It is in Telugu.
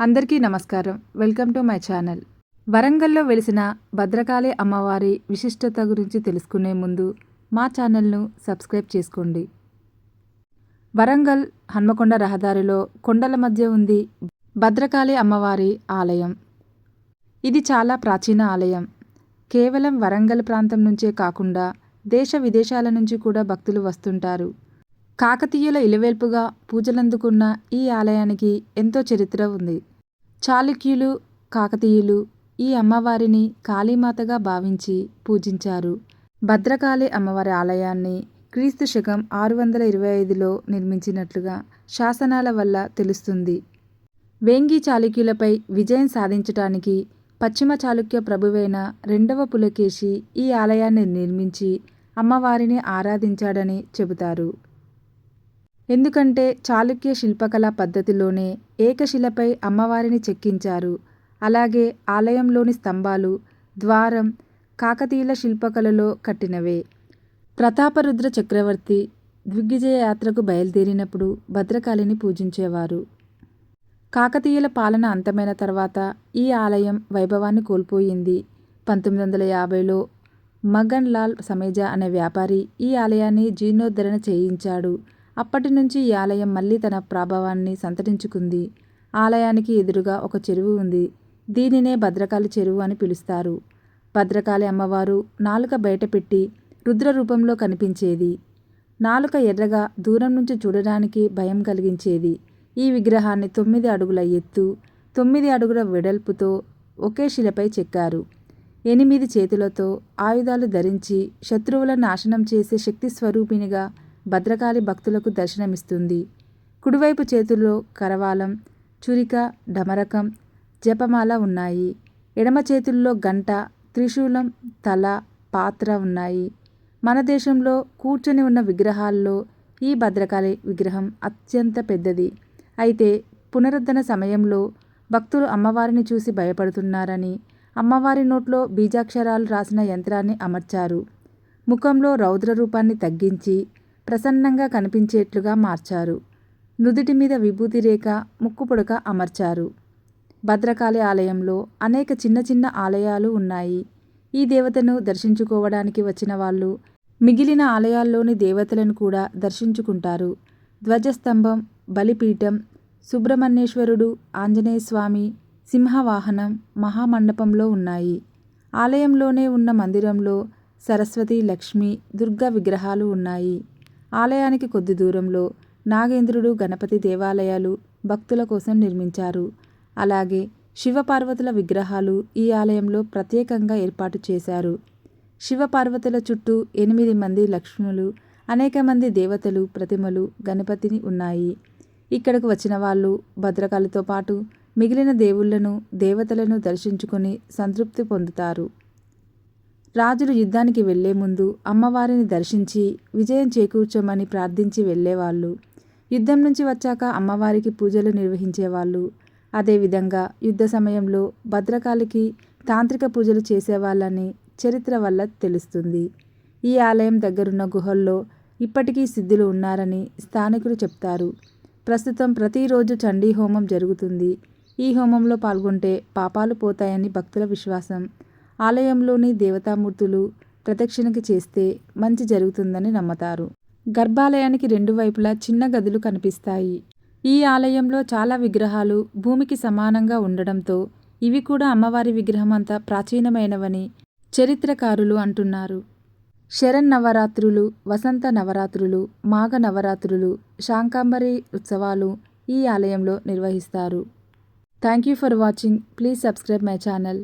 అందరికీ నమస్కారం. Welcome to my channel. వరంగల్లో వెలిసిన భద్రకాళి అమ్మవారి విశిష్టత గురించి తెలుసుకునే ముందు మా ఛానల్ను సబ్స్క్రైబ్ చేసుకోండి. వరంగల్ హన్మకొండ రహదారిలో కొండల మధ్య ఉంది భద్రకాళి అమ్మవారి ఆలయం. ఇది చాలా ప్రాచీన ఆలయం. కేవలం వరంగల్ ప్రాంతం నుంచే కాకుండా దేశ విదేశాల నుంచి కూడా భక్తులు వస్తుంటారు. కాకతీయుల ఇలవేల్పుగా పూజలందుకున్న ఈ ఆలయానికి ఎంతో చరిత్ర ఉంది. చాళుక్యులు కాకతీయులు ఈ అమ్మవారిని కాళీమాతగా భావించి పూజించారు. భద్రకాళి అమ్మవారి ఆలయాన్ని క్రీస్తు శకం ఆరు వందల ఇరవై ఐదులో నిర్మించినట్లుగా శాసనాల వల్ల తెలుస్తుంది. వేంగి చాళుక్యులపై విజయం సాధించటానికి పశ్చిమ చాళుక్య ప్రభువైన రెండవ పులకేశి ఈ ఆలయాన్ని నిర్మించి అమ్మవారిని ఆరాధించాడని చెబుతారు. ఎందుకంటే చాళుక్య శిల్పకళ పద్ధతిలోనే ఏకశిలపై అమ్మవారిని చెక్కించారు. అలాగే ఆలయంలోని స్తంభాలు ద్వారం కాకతీయుల శిల్పకళలో కట్టినవే. ప్రతాపరుద్ర చక్రవర్తి దిగ్విజయ యాత్రకు బయలుదేరినప్పుడు భద్రకాళిని పూజించేవారు. కాకతీయుల పాలన అంతమైన తర్వాత ఈ ఆలయం వైభవాన్ని కోల్పోయింది. పంతొమ్మిది వందల యాభైలో మగన్ లాల్ సమేజా అనే వ్యాపారి ఈ ఆలయాన్ని జీర్ణోద్ధరణ చేయించాడు. అప్పటి నుంచి ఈ ఆలయం మళ్ళీ తన ప్రభావాన్ని సంతరించుకుంది. ఆలయానికి ఎదురుగా ఒక చెరువు ఉంది. దీనినే భద్రకాళి చెరువు అని పిలుస్తారు. భద్రకాళి అమ్మవారు నాలుక బయటపెట్టి రుద్ర రూపంలో కనిపించేది. నాలుక ఎర్రగా దూరం నుంచి చూడడానికి భయం కలిగించేది. ఈ విగ్రహాన్ని తొమ్మిది అడుగుల ఎత్తు తొమ్మిది అడుగుల వెడల్పుతో ఒకే శిలపై చెక్కారు. ఎనిమిది చేతులతో ఆయుధాలు ధరించి శత్రువుల నాశనం చేసే శక్తి స్వరూపినిగా భద్రకాళి భక్తులకు దర్శనమిస్తుంది. కుడివైపు చేతుల్లో కరవాలం చురిక డమరకం జపమాల ఉన్నాయి. ఎడమ చేతుల్లో గంట త్రిశూలం తల పాత్ర ఉన్నాయి. మన దేశంలో కూర్చొని ఉన్న విగ్రహాల్లో ఈ భద్రకాళి విగ్రహం అత్యంత పెద్దది. అయితే పునరుద్ధరణ సమయంలో భక్తులు అమ్మవారిని చూసి భయపడుతున్నారని అమ్మవారి నోట్లో బీజాక్షరాలు రాసిన యంత్రాన్ని అమర్చారు. ముఖంలో రౌద్ర రూపాన్ని తగ్గించి ప్రసన్నంగా కనిపించేట్లుగా మార్చారు. నుదుటి మీద విభూతి రేఖ ముక్కు పొడక అమర్చారు. భద్రకాళి ఆలయంలో అనేక చిన్న చిన్న ఆలయాలు ఉన్నాయి. ఈ దేవతను దర్శించుకోవడానికి వచ్చిన వాళ్ళు మిగిలిన ఆలయాల్లోని దేవతలను కూడా దర్శించుకుంటారు. ధ్వజస్తంభం బలిపీఠం సుబ్రహ్మణ్యేశ్వరుడు ఆంజనేయస్వామి సింహవాహనం మహామండపంలో ఉన్నాయి. ఆలయంలోనే ఉన్న మందిరంలో సరస్వతి లక్ష్మి దుర్గా విగ్రహాలు ఉన్నాయి. ఆలయానికి కొద్ది దూరంలో నాగేంద్రుడు గణపతి దేవాలయాలు భక్తుల కోసం నిర్మించారు. అలాగే శివపార్వతుల విగ్రహాలు ఈ ఆలయంలో ప్రత్యేకంగా ఏర్పాటు చేశారు. శివపార్వతుల చుట్టూ ఎనిమిది మంది లక్ష్ములు అనేక మంది దేవతలు ప్రతిమలు గణపతిని ఉన్నాయి. ఇక్కడకు వచ్చిన వాళ్ళు భద్రకాళితో పాటు మిగిలిన దేవుళ్ళను దేవతలను దర్శించుకొని సంతృప్తి పొందుతారు. రాజులు యుద్ధానికి వెళ్ళే ముందు అమ్మవారిని దర్శించి విజయం చేకూర్చమని ప్రార్థించి వెళ్ళేవాళ్ళు. యుద్ధం నుంచి వచ్చాక అమ్మవారికి పూజలు నిర్వహించేవాళ్ళు. అదేవిధంగా యుద్ధ సమయంలో భద్రకాళికి తాంత్రిక పూజలు చేసేవాళ్ళని చరిత్ర వల్ల తెలుస్తుంది. ఈ ఆలయం దగ్గరున్న గుహల్లో ఇప్పటికీ సిద్ధులు ఉన్నారని స్థానికులు చెప్తారు. ప్రస్తుతం ప్రతిరోజు చండీ హోమం జరుగుతుంది. ఈ హోమంలో పాల్గొంటే పాపాలు పోతాయని భక్తుల విశ్వాసం. ఆలయంలోని దేవతామూర్తులు ప్రదక్షిణకి చేస్తే మంచి జరుగుతుందని నమ్ముతారు. గర్భాలయానికి రెండు వైపులా చిన్న గదులు కనిపిస్తాయి. ఈ ఆలయంలో చాలా విగ్రహాలు భూమికి సమానంగా ఉండడంతో ఇవి కూడా అమ్మవారి విగ్రహం అంతా ప్రాచీనమైనవని చరిత్రకారులు అంటున్నారు. శరన్నవరాత్రులు వసంత నవరాత్రులు మాఘ నవరాత్రులు శాంకాంబరి ఉత్సవాలు ఈ ఆలయంలో నిర్వహిస్తారు. Thank you for watching. Please subscribe my channel.